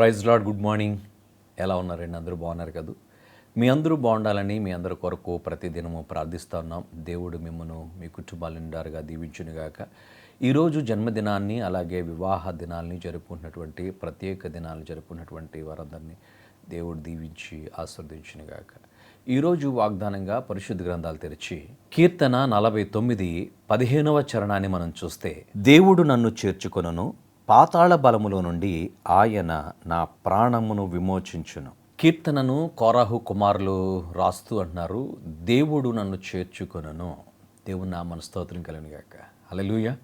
Praise lord good morning. ఎలా ఉన్నారండి? అందరూ బాగున్నారు కదా? మీ అందరూ బాగుండాలని మీ అందరి కొరకు ప్రతిదినము ప్రార్థిస్తూ ఉన్నాం. దేవుడు మిమ్మను మీ కుటుంబాలు నిండారుగా దీవించునుగాక. ఈరోజు జన్మదినాన్ని అలాగే వివాహ దినాల్ని జరుపుకున్నటువంటి ప్రత్యేక దినాలు జరుపుకున్నటువంటి వారందరినీ దేవుడు దీవించి ఆస్వాదించునుగాక ఈరోజు వాగ్దానంగా పరిశుద్ధ గ్రంథాలు తెరిచి కీర్తన నలభై తొమ్మిది పదిహేనవ చరణాన్ని మనం చూస్తే దేవుడు నన్ను చేర్చుకొనను పాతాళ బలములో నుండి ఆయన నా ప్రాణమును విమోచించును. కీర్తనను కోరాహు కుమారులు రాస్తూ అంటున్నారు దేవుడు నన్ను చేర్చుకొనను. దేవుడు నా మన స్తోత్రం కలిగినగాక అలలుయ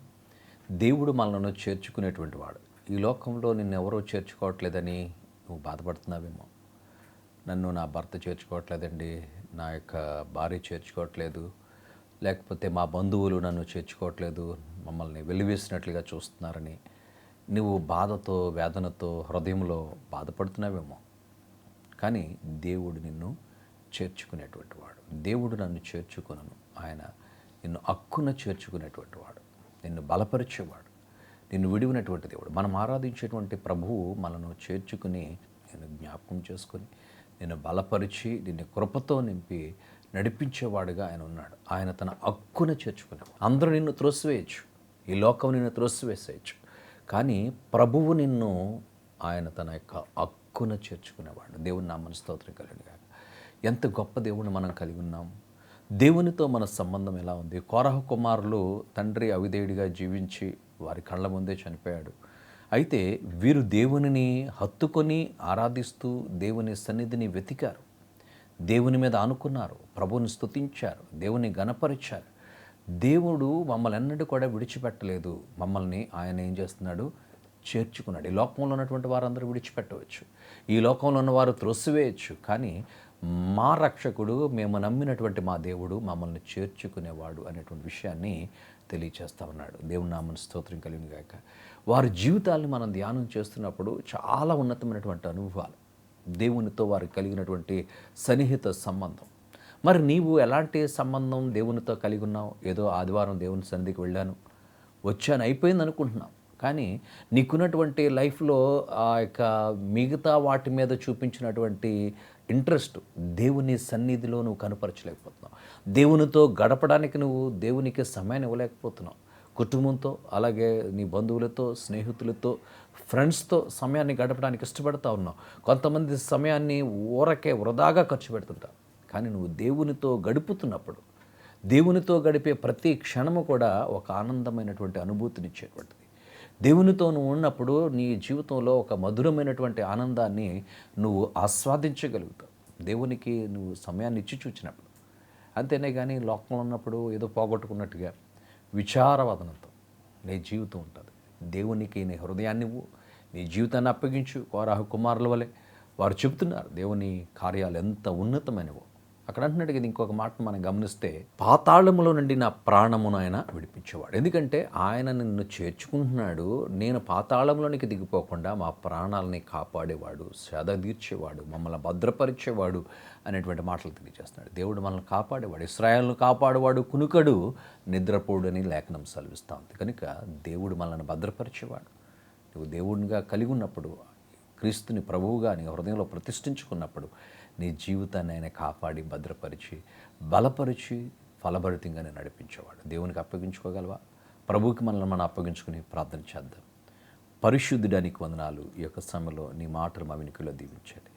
దేవుడు మనల్ని చేర్చుకునేటువంటి వాడు. ఈ లోకంలో నిన్నెవరో చేర్చుకోవట్లేదని నువ్వు బాధపడుతున్నావేమో. నన్ను నా భర్త చేర్చుకోవట్లేదండి నా యొక్క భార్య చేర్చుకోవట్లేదు లేకపోతే మా బంధువులు నన్ను చేర్చుకోవట్లేదు మమ్మల్ని వెలివేసినట్లుగా చూస్తున్నారని. నువ్వు బాధతో వేదనతో హృదయంలో బాధపడుతున్నావేమో. కానీ దేవుడు నిన్ను చేర్చుకునేటువంటి వాడు. దేవుడు నన్ను చేర్చుకునను. ఆయన నిన్ను అక్కున చేర్చుకునేటువంటి వాడు. నిన్ను బలపరిచేవాడు. నిన్ను విడివినటువంటి దేవుడు. మనం ఆరాధించేటువంటి ప్రభువు మనను చేర్చుకుని నేను జ్ఞాపకం చేసుకొని నిన్ను బలపరిచి నిన్ను కృపతో నింపి నడిపించేవాడుగా ఆయన ఉన్నాడు. ఆయన తన హక్కున చేర్చుకునేవాడు. అందరూ నిన్ను త్రోసివేయచ్చు. ఈ లోకం నిన్ను త్రోసివేసేయచ్చు. కానీ ప్రభువు నిన్ను ఆయన తన యొక్క హక్కున చేర్చుకునేవాడు. దేవుని నా మనస్తోత్రం కలిగిన ఎంత గొప్ప దేవుని మనం కలిగి ఉన్నాం. దేవునితో మన సంబంధం ఎలా ఉంది? కోరహ కుమారులు తండ్రి అవిధేయుడిగా జీవించి వారి కళ్ళ ముందే చనిపోయాడు. అయితే వీరు దేవునిని హత్తుకొని ఆరాధిస్తూ దేవుని సన్నిధిని వెతికారు. దేవుని మీద ఆనుకున్నారు. ప్రభువుని స్తుతించారు. దేవుని గణపరిచారు. దేవుడు మమ్మల్ని అన్నిటి కూడా విడిచిపెట్టలేదు. మమ్మల్ని ఆయన ఏం చేస్తున్నాడు? చేర్చుకున్నాడు. ఈ లోకంలో ఉన్నటువంటి వారందరూ విడిచిపెట్టవచ్చు. ఈ లోకంలో ఉన్నవారు త్రొసివేయచ్చు. కానీ మా రక్షకుడు మేము నమ్మినటువంటి మా దేవుడు మమ్మల్ని చేర్చుకునేవాడు అనేటువంటి విషయాన్ని తెలియచేస్తా ఉన్నాడు. దేవుని నామని స్తోత్రం కలిగిన గాక. వారి జీవితాల్ని మనం ధ్యానం చేస్తున్నప్పుడు చాలా ఉన్నతమైనటువంటి అనుభవాలు. దేవునితో వారికి కలిగినటువంటి సన్నిహిత సంబంధం. మరి నీవు ఎలాంటి సంబంధం దేవునితో కలిగి ఉన్నావు? ఏదో ఆదివారం దేవుని సన్నిధికి వెళ్ళాను. వచ్చాను అయిపోయింది అనుకుంటున్నాం. కానీ నీకున్నటువంటి లైఫ్లో ఆ యొక్క మిగతా వాటి మీద చూపించినటువంటి ఇంట్రెస్ట్ దేవుని సన్నిధిలో నువ్వు కనపరచలేకపోతున్నావు. దేవునితో గడపడానికి నువ్వు దేవునికి సమయాన్ని ఇవ్వలేకపోతున్నావు. కుటుంబంతో అలాగే నీ బంధువులతో స్నేహితులతో ఫ్రెండ్స్తో సమయాన్ని గడపడానికి ఇష్టపడతా ఉన్నావు. కొంతమంది సమయాన్ని ఊరకే వృధాగా ఖర్చు పెడుతుంటారు. కానీ నువ్వు దేవునితో గడుపుతున్నప్పుడు దేవునితో గడిపే ప్రతి క్షణము కూడా ఒక ఆనందమైనటువంటి అనుభూతినిచ్చేటువంటిది. దేవునితో నువ్వు ఉన్నప్పుడు నీ జీవితంలో ఒక మధురమైనటువంటి ఆనందాన్ని నువ్వు ఆస్వాదించగలుగుతావు. దేవునికి నువ్వు సమయాన్ని ఇచ్చి చూచినప్పుడు. అంతేనే కానీ లోకంలో ఉన్నప్పుడు ఏదో పోగొట్టుకున్నట్టుగా విచారవదనంతో నీ జీవితం ఉంటుంది. దేవునికి నీ హృదయాన్ని నీ జీవితాన్ని అప్పగించు. కోరాహు కుమారుల వలె వారు చెబుతున్నారు దేవుని కార్యాలు ఎంత ఉన్నతమైనవో అక్కడ అంటున్నాడు కదా ఇంకొక మాట మనం గమనిస్తే పాతాళములో నుండి నా ప్రాణమును ఆయన విడిపించేవాడు. ఎందుకంటే ఆయన నిన్ను చేర్చుకుంటున్నాడు నేను పాతాళంలోనికి దిగిపోకుండా మా ప్రాణాలని కాపాడేవాడు శ్రద తీర్చేవాడు మమ్మల్ని భద్రపరిచేవాడు అనేటువంటి మాటలు తెలియజేస్తున్నాడు. దేవుడు మనల్ని కాపాడేవాడు ఇస్రాయల్ను కాపాడేవాడు కునుకడు నిద్రపోడు అని లేఖనం సెలవిస్తూ ఉంది. కనుక దేవుడు మనల్ని భద్రపరిచేవాడు. నువ్వు దేవుడిగా కలిగి ఉన్నప్పుడు క్రీస్తుని ప్రభువుగా నీ హృదయంలో ప్రతిష్ఠించుకున్నప్పుడు నీ జీవితాన్ని ఆయన కాపాడి భద్రపరిచి బలపరిచి ఫలభరితంగానే నడిపించేవాడు. దేవునికి అప్పగించుకోగలవా? ప్రభువుకి మనల్ని మనం అప్పగించుకుని ప్రార్థన చేద్దాం. పరిశుద్ధుడానికి వందనాలు. ఈ యొక్క సమయంలో నీ మాటలు మా వెనుకలో దీవించాలి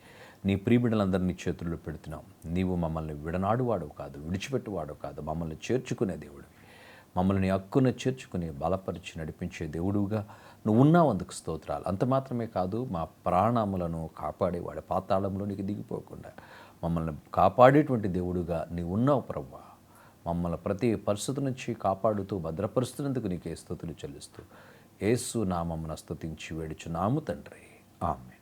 నీ ప్రియబిడ్డలందరినీ చేతుల్లో పెడుతున్నాం. నీవు మమ్మల్ని విడనాడువాడు కాదు విడిచిపెట్టువాడు కాదు. మమ్మల్ని చేర్చుకునే దేవుడు మమ్మల్ని హక్కున చేర్చుకుని బలపరిచి నడిపించే దేవుడుగా నువ్వు ఉన్నావు అందుకు స్తోత్రాలు. అంత మాత్రమే కాదు మా ప్రాణములను కాపాడేవాడు పాతాళంలోనికి దిగిపోకుండా. మమ్మల్ని కాపాడేటువంటి దేవుడుగా నీవు ఉన్నావు ప్రవ్వా. మమ్మల్ని ప్రతి పరిస్థితి నుంచి కాపాడుతూ భద్రపరుస్తున్నందుకు నీకే స్థుతులు చెల్లిస్తూ ఏసు నామమున స్తుతించి వేడుచున్నాము తండ్రి. ఆమె